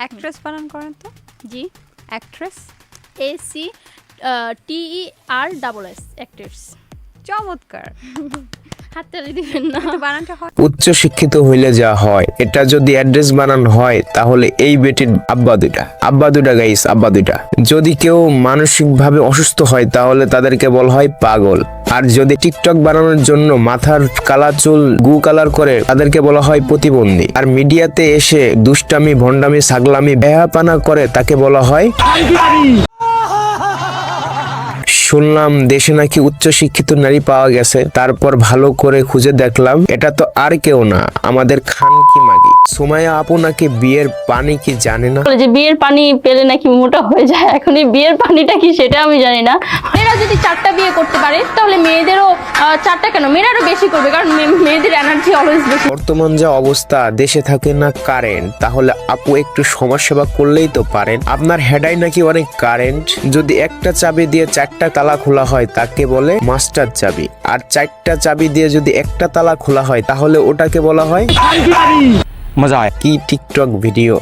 Actress বানান করেন তো? জি। Actress A C T E R double S actress চমৎকার। হাততালি দিবেন না। বানানটা হয় উচ্চ শিক্ষিত হইলে যা হয় এটা যদি অ্যাড্রেস বানান হয় তাহলে এই বেটির আব্বা দুইটা। আব্বা দুইটা গাইস আব্বা দুইটা। যদি কেউ মানসিক ভাবে অসুস্থ হয় তাহলে তাদেরকে বলা হয় পাগল। আর যদি টিকটক বানানোর জন্য মাথার কালা চুল গু কালার করে তাদেরকে বলা হয় প্রতিবন্ধী। আর মিডিয়াতে এসে দুষ্টামি ভণ্ডামি ছাগলামি বেহাপানা করে তাকে বলা হয় শুনলাম দেশে নাকি উচ্চ শিক্ষিত নারী পাওয়া গেছে তারপর ভালো করে খুঁজে দেখলাম এটা তো আর কেউ না আমাদের খান কি মাগি? সুমাইয়া আপু নাকি বিয়ের পানি কি জানে না? বলে যে বিয়ের পানি পেলে নাকি মোটা হয়ে যায় এখন এই বিয়ের পানিটা কি সেটা আমি জানি না। মেয়েরা যদি চারটা বিয়ে করতে পারে চারটা কেন? মেয়েরা আরও বেশি করবে কারণ মেয়েদের এনার্জি অলওয়েজ বেশি। বর্তমান যা অবস্থা দেশে থাকে না কারেন্ট তাহলে আপু একটু সমাজসেবা করলেই তো পারেন। আপনার হেডাই নাকি অনেক কারেন্ট যদি একটা চাবি দিয়ে চারটা তালা খোলা হয় তাকে বলে মাস্টার চাবি। আর চারটা চাবি দিয়ে যদি একটা তালা খোলা হয় তাহলে ওটাকে বলা হয় মজা কি টিকটক ভিডিও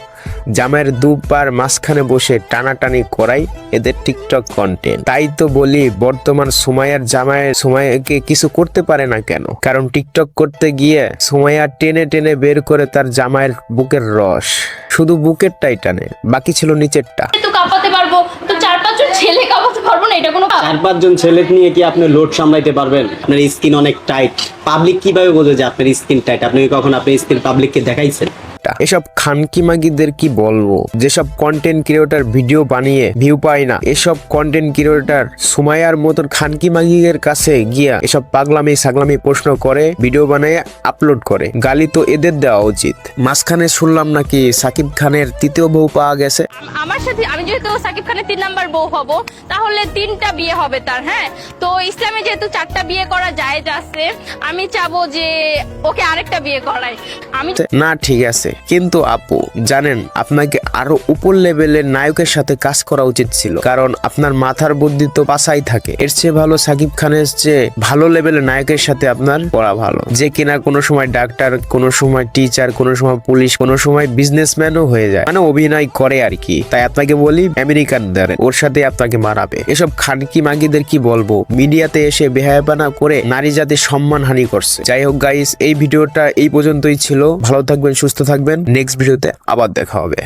জামের দুপার মাঝখানে বসে টানাটানি করাই এদের টিকটক কন্টেন্ট তাই তো বলি বর্তমান সুমাইয়ার জামায় সুমাইয়াকে কিছু করতে পারে না কেন? কারণ টিকটক করতে গিয়ে সুমাইয়া টেনে টেনে বের করে তার জামাইয়ের বুকের রস। শুধু বুকেরটাই টানে বাকি ছিল নিচেরটা। তো কাঁপাতে পারব তো চার পাঁচজন ছেলে কাঁপাতে পারব না এটা কোনো চার পাঁচজন ছেলে নিয়ে কি আপনি লোড সামলাইতে পারবেন? আপনার স্কিন অনেক টাইট। পাবলিক কীভাবে বোঝে যে আপনার স্কিন টাইট? আপনি কখন আপনার স্কিন পাবলিককে দেখাইছেন? এসব খানকি মাগিদের কি বলব? যেসব কন্টেন্ট ক্রিয়েটর ভিডিও বানিয়ে ভিউ পায় না এসব কন্টেন্ট ক্রিয়েটর সুমাইয়ার মতন খানকি মাগিদের কাছে গিয়া এসব পাগলামি সাগলামি প্রশ্ন করে ভিডিও বানিয়ে আপলোড করে। গালি তো এদের দেওয়া উচিত। মাঝখানে শুনলাম নাকি সাকিব খানের তৃতীয় বউ পাওয়া গেছে। আমার সাথে আমি যেহেতু সাকিব খানের তিন নাম্বার বউ হব তাহলে তিনটা বিয়ে হবে তার হ্যাঁ? তো ইসলামে যেহেতু চারটা বিয়ে করা যায় আছে আমি চাবো যে ওকে আরেকটা বিয়ে করাই। আমি না ঠিক আছে। কিন্তু আপু, জানেন, আপনাকে আরও উপর লেভেলের নায়কের সাথে কাজ করা উচিত ছিল। কারণ আপনার মাথার বুদ্ধি তো পাশাই থাকে। এর চেয়ে ভালো সাকিব খানের চেয়ে ভালো লেভেলের নায়কের সাথে আপনার পড়া ভালো। যে কিনা কোনো সময় ডাক্তার, কোনো সময় টিচার, কোনো সময় পুলিশ, কোনো সময় বিজনেসম্যানও হয়ে যায়। মানে অভিনয় করে আর কি। তাই আপনাকে বলি আমেরিকান দ্বারে ওর সাথে আপনাকে মারাবে এসব খানকি মাগিদের কি বলব? মিডিয়াতে এসে বেহায়াপানা করে নারী জাতির সম্মান হানি করছে। যাই হোক গাইস এই ভিডিওটা এই পর্যন্তই ছিল। ভালো থাকবেন, সুস্থ থাকবেন। নেক্সট ভিডিওতে আবার দেখা হবে।